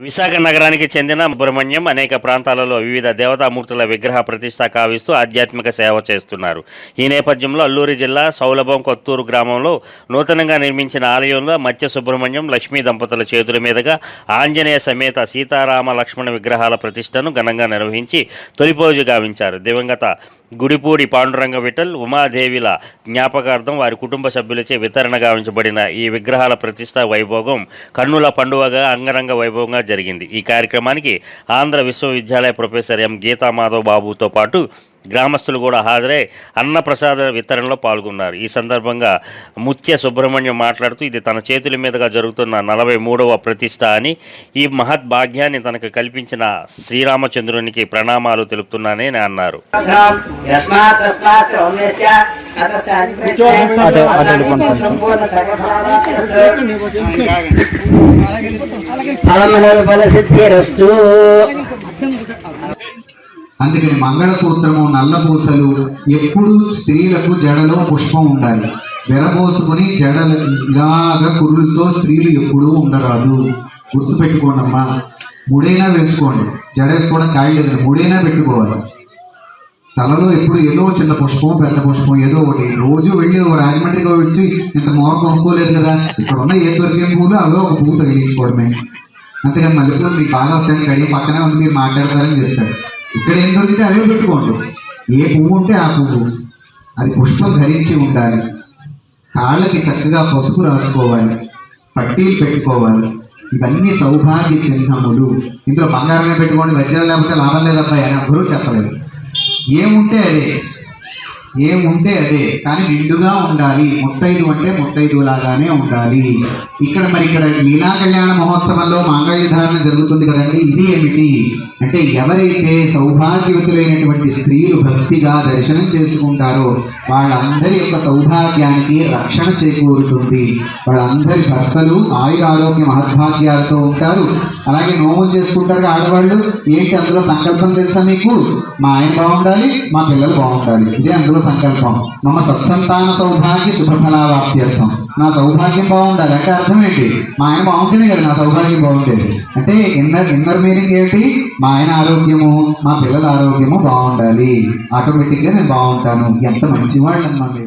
విశాఖ నగరానికి చెందిన సుబ్రహ్మణ్యం అనేక ప్రాంతాలలో వివిధ దేవతామూర్తుల విగ్రహ ప్రతిష్ట కావిస్తూ ఆధ్యాత్మిక సేవ చేస్తున్నారు. ఈ నేపథ్యంలో అల్లూరి జిల్లా సౌలభం కొత్తూరు గ్రామంలో నూతనంగా నిర్మించిన ఆలయంలో మత్స్య సుబ్రహ్మణ్యం లక్ష్మీ దంపతుల చేతుల మీదుగా ఆంజనేయ సమేత సీతారామ లక్ష్మణ విగ్రహాల ప్రతిష్టను ఘనంగా నిర్వహించి తొలిపోజు గావించారు. దివంగత గుడిపూడి పాండురంగ విఠల్ ఉమాదేవిల జ్ఞాపకార్థం వారి కుటుంబ సభ్యులచే వితరణ గావించబడిన ఈ విగ్రహాల ప్రతిష్ట వైభోగం కన్నుల పండుగగా అంగరంగ వైభవంగా జరిగింది. ఈ కార్యక్రమానికి ఆంధ్ర విశ్వవిద్యాలయ ప్రొఫెసర్ ఎం. గీతామాధవ్ బాబుతో పాటు గ్రామస్తులు కూడా హాజరై అన్నప్రసాద వితరణలో పాల్గొన్నారు. ఈ సందర్భంగా ముత్య సుబ్రహ్మణ్యం మాట్లాడుతూ ఇది తన చేతుల మీదుగా జరుగుతున్న నలభై మూడవ ప్రతిష్ట అని ఈ మహత్ భాగ్యాన్ని తనకు కల్పించిన శ్రీరామచంద్రునికి ప్రణామాలు తెలుపుతున్నానని అన్నారు. యస్మాత్ మంగళ సూత్రము అందుకని మంగళసూత్రము నల్లపూసలు ఎప్పుడు స్త్రీలకు జడలో పుష్పం ఉండాలి. వెరబోసుకుని జడలు ఇలాగా కుర్రులతో స్త్రీలు ఎప్పుడూ ఉండరాదు. గుర్తుపెట్టుకోండమ్మా. ముడైనా వేసుకోండి. జడ వేసుకోవడం కాయలేదు ముడైనా పెట్టుకోవాలి. తలలో ఎప్పుడు ఏదో చిన్న పుష్పం పెద్ద పుష్పం ఏదో ఒకటి. రోజు వెళ్ళి ఓ రాజమండ్రికి వచ్చి ఇంత మోర కొనుక్కోలేదు కదా. ఇక్కడ ఉన్న ఏ దొరికే పూలు అవే ఒక పువ్వు తగిలించుకోవడమే. అంతేగాని మల్లెపూలు మీకు బాగా వస్తాయని గడియ పక్కనే ఉంది మీరు మాట్లాడతారని చెప్తారు ఇక్కడ ఏం దొరికితే అవే పెట్టుకోండి. ఏ పువ్వు ఉంటే ఆ పువ్వు. అది పుష్పం ధరించి ఉండాలి. కాళ్ళకి చక్కగా పసుపు రాసుకోవాలి. పట్టీలు పెట్టుకోవాలి. ఇవన్నీ సౌభాగ్య చిహ్నములు. ఇందులో బంగారమే పెట్టుకోండి వజ్రాలు లేకపోతే లాభం లేదబ్బాయి అని ఎవ్వరూ చెప్పలేదు. ఏముంటే అదే ఏముంటే అదే కానీ నిండుగా ఉండాలి. ముత్తైదు అంటే ముత్తైదు లాగానే ఉండాలి. ఇక్కడ మరి ఇక్కడ లీలా కళ్యాణ మహోత్సవంలో మాంగళ్య ధారణ జరుగుతుంది కదండి. ఇది ఏమిటి? అంటే ఎవరైతే సౌభాగ్యవతులైనటువంటి స్త్రీలు భక్తిగా దర్శనం చేసుకుంటారో వాళ్ళందరి యొక్క సౌభాగ్యానికి రక్షణ చేకూరుతుంది. వాళ్ళందరి భర్తలు ఆయురారోగ్య మహద్భాగ్యాలతో ఉంటారు. అలాగే నోములు చేసుకుంటారు ఆడవాళ్ళు. ఏంటి అందులో సంకల్పం తెలుసా మీకు? మా ఆయన బాగుండాలి మా పిల్లలు బాగుండాలి. ఇదే అందులో సంకల్పం. మమ సత్సంతాన సౌభాగ్య శుభఫలావాప్త్యర్థం. నా సౌభాగ్యం బాగుండాలి అంటే అర్థం ఏంటి? మా ఆయన బాగుంటేనే కదా నా సౌభాగ్యం బాగుండేది అంటే ఇన్నర్ ఇన్నర్ మీనింగ్ ఏంటి? మా ఆయన ఆరోగ్యము మా పిల్లల ఆరోగ్యము బాగుండాలి. ఆటోమేటిక్గా నేను బాగుంటాను. ఎంత మంచివాళ్ళు అమ్మా మీరు.